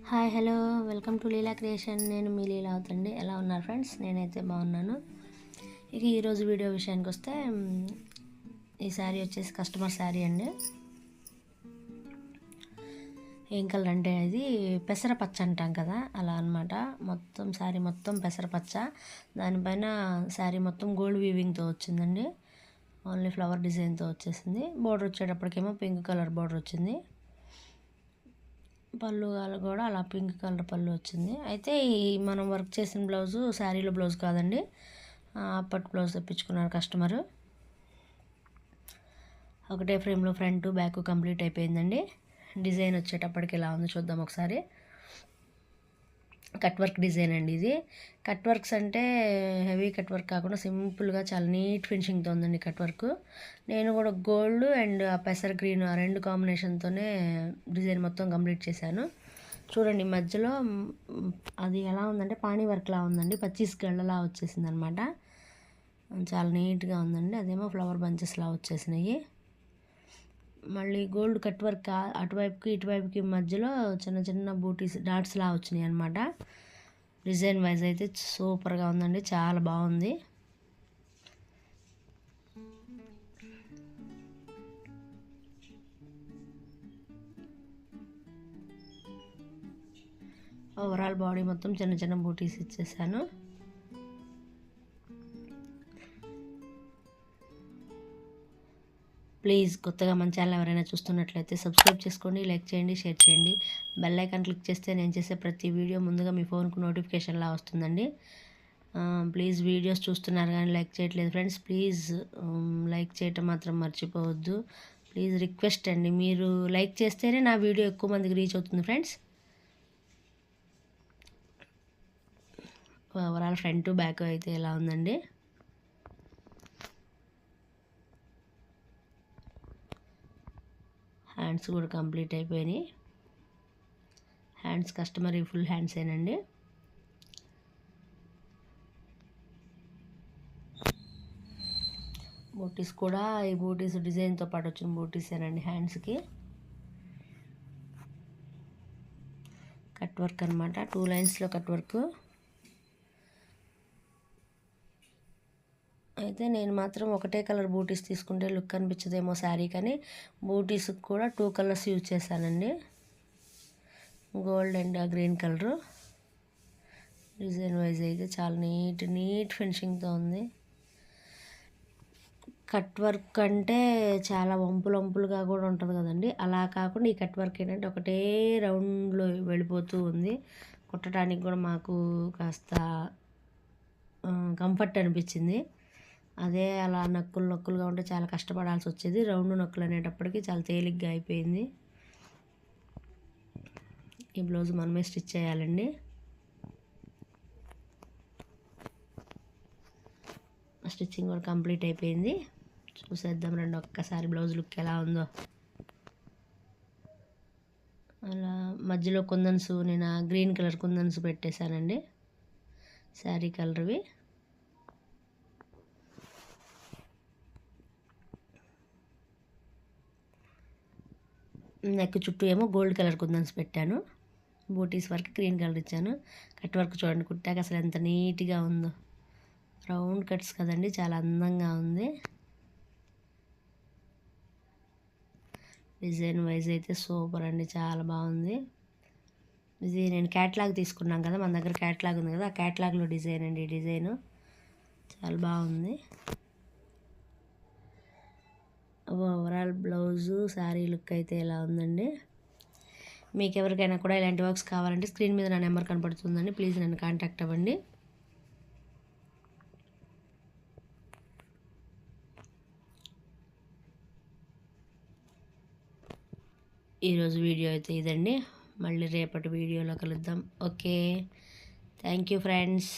Hi hello. Welcome to Leela creation. నేను మీ లీలా అవుతండి. ఎలా ఉన్నారు ఫ్రెండ్స్? నేనైతే బాగున్నాను. ఇక ఈరోజు వీడియో విషయానికి వస్తే ఈ శారీ వచ్చేసి కస్టమర్ శారీ అండి. ఏం కలర్ అంటే ఇది? పెసరపచ్చ అంటాం కదా అలా అన్నమాట. మొత్తం శారీ మొత్తం పెసరపచ్చ దానిపైన శారీ మొత్తం గోల్డ్ వీవింగ్తో వచ్చిందండి. ఓన్లీ ఫ్లవర్ డిజైన్తో వచ్చేసింది. బోర్డర్ వచ్చేటప్పటికేమో పింక్ కలర్ బోర్డర్ వచ్చింది. పళ్ళు కూడా అలా పింక్ కలర్ పళ్ళు వచ్చింది. అయితే ఈ మనం వర్క్ చేసిన బ్లౌజు శారీలో బ్లౌజ్ కాదండి. అప్పటి బ్లౌజ్ తెప్పించుకున్నారు కస్టమరు. ఒకటే ఫ్రేమ్లో ఫ్రంట్ బ్యాక్ కంప్లీట్ అయిపోయిందండి. డిజైన్ వచ్చేటప్పటికి ఇలా ఉంది చూద్దాం ఒకసారి. కట్ వర్క్ డిజైన్ అండి ఇది. కట్ వర్క్స్ అంటే హెవీ కట్ వర్క్ కాకుండా సింపుల్గా చాలా నీట్ ఫినిషింగ్తో ఉందండి కట్ వర్క్. నేను కూడా గోల్డ్ అండ్ ఆ పెసర్ గ్రీన్ ఆ రెండు కాంబినేషన్తోనే డిజైన్ మొత్తం కంప్లీట్ చేశాను. చూడండి మధ్యలో అది ఎలా ఉందంటే పానీ వర్క్లా ఉందండి. పచ్చీస్ గళ్ళలా వచ్చేసింది అనమాట చాలా నీట్గా ఉందండి. అదేమో ఫ్లవర్ బంచెస్లా వచ్చేసినాయి. మళ్ళీ గోల్డ్ కట్ వర్క్ అటువైపుకి ఇటువైపుకి మధ్యలో చిన్న చిన్న బూటీస్ డాట్స్ లా వచ్చినాయి అనమాట డిజైన్ వైజ్ అయితే సూపర్గా ఉందండి చాలా బాగుంది. ఓవరాల్ బాడీ మొత్తం చిన్న చిన్న బూటీస్ ఇచ్చేసాను. ప్లీజ్ కొత్తగా మన ఛానల్ ఎవరైనా చూస్తున్నట్లయితే సబ్స్క్రైబ్ చేసుకోండి లైక్ చేయండి షేర్ చేయండి. బెల్ ఐకాన్ క్లిక్ చేస్తే నేను చేసే ప్రతి వీడియో ముందుగా మీ ఫోన్కు నోటిఫికేషన్లా వస్తుందండి. ప్లీజ్ వీడియోస్ చూస్తున్నారు కానీ లైక్ చేయట్లేదు ఫ్రెండ్స్. ప్లీజ్ లైక్ చేయటం మాత్రం మర్చిపోవద్దు. ప్లీజ్ రిక్వెస్ట్ అండి మీరు లైక్ చేస్తేనే నా వీడియో ఎక్కువ మందికి రీచ్ అవుతుంది ఫ్రెండ్స్. ఓవరాల్ ఫ్రంట్ బ్యాక్ అయితే ఎలా ఉందండి? హ్యాండ్స్ కూడా కంప్లీట్ అయిపోయినాయి. హ్యాండ్స్ కస్టమర్ ఫుల్ హ్యాండ్స్ ఏనండి బూటీస్ కూడా ఈ బూటీస్ డిజైన్తో పాటు వచ్చిన బూటీస్ ఏనండి హ్యాండ్స్కి కట్ వర్క్ అనమాట టూ లైన్స్లో కట్ వర్క్. అయితే నేను మాత్రం ఒకటే కలర్ బూటీస్ తీసుకుంటే లుక్ అనిపించదేమో శారీ కానీ బూటీస్కి కూడా టూ కలర్స్ యూజ్ చేశానండి. Gold and green colour. Design wise అయితే చాలా నీట్ నీట్ ఫినిషింగ్తో ఉంది. కట్ వర్క్ అంటే చాలా వంపులు వంపులుగా కూడా ఉంటుంది కదండి. అలా కాకుండా ఈ కట్ వర్క్ ఏంటంటే ఒకటే రౌండ్లో వెళ్ళిపోతూ ఉంది. కుట్టడానికి కూడా మాకు కాస్త కంఫర్ట్ అనిపించింది. అదే అలా నక్కులు నక్కులుగా ఉంటే చాలా కష్టపడాల్సి వచ్చేది. రౌండ్ నక్కులు అనేటప్పటికి చాలా తేలిగ్గా అయిపోయింది. ఈ బ్లౌజ్ మనమే స్టిచ్ చేయాలండి. స్టిచ్చింగ్ కూడా కంప్లీట్ అయిపోయింది. చూసేద్దాం రండి ఒక్కసారి బ్లౌజ్ లుక్ ఎలా ఉందో. అలా మధ్యలో కుందన్స్ నేను గ్రీన్ కలర్ కుందన్స్ పెట్టేశానండి. శారీ కలర్వి. నెక్ చుట్టూ ఏమో గోల్డ్ కలర్ కుందన్స్ పెట్టాను. బూటీస్ వరకు గ్రీన్ కలర్ ఇచ్చాను. కట్ వర్క్ చూడండి కుట్టాక అసలు ఎంత నీట్గా ఉందో. రౌండ్ కట్స్ కదండి చాలా అందంగా ఉంది. డిజైన్ వైజ్ అయితే సూపర్ అండి చాలా బాగుంది. ఇది నేను క్యాట్లాగ్ తీసుకున్నాం కదా మన దగ్గర క్యాట్లాగ్ ఉంది కదా ఆ క్యాట్లాగ్లో డిజైన్ అండి ఈ డిజైన్ చాలా బాగుంది. బ్లౌజు శారీ లుక్ అయితే ఇలా ఉందండి? మీకు ఎవరికైనా కూడా ఇలాంటి వర్క్స్ కావాలంటే స్క్రీన్ మీద నా నెంబర్ కనపడుతుందండి. ప్లీజ్ నన్ను కాంటాక్ట్ అవ్వండి. ఈరోజు వీడియో అయితే ఇదండి. మళ్ళీ రేపటి వీడియోలో కలుద్దాం. ఓకే. Thank you friends.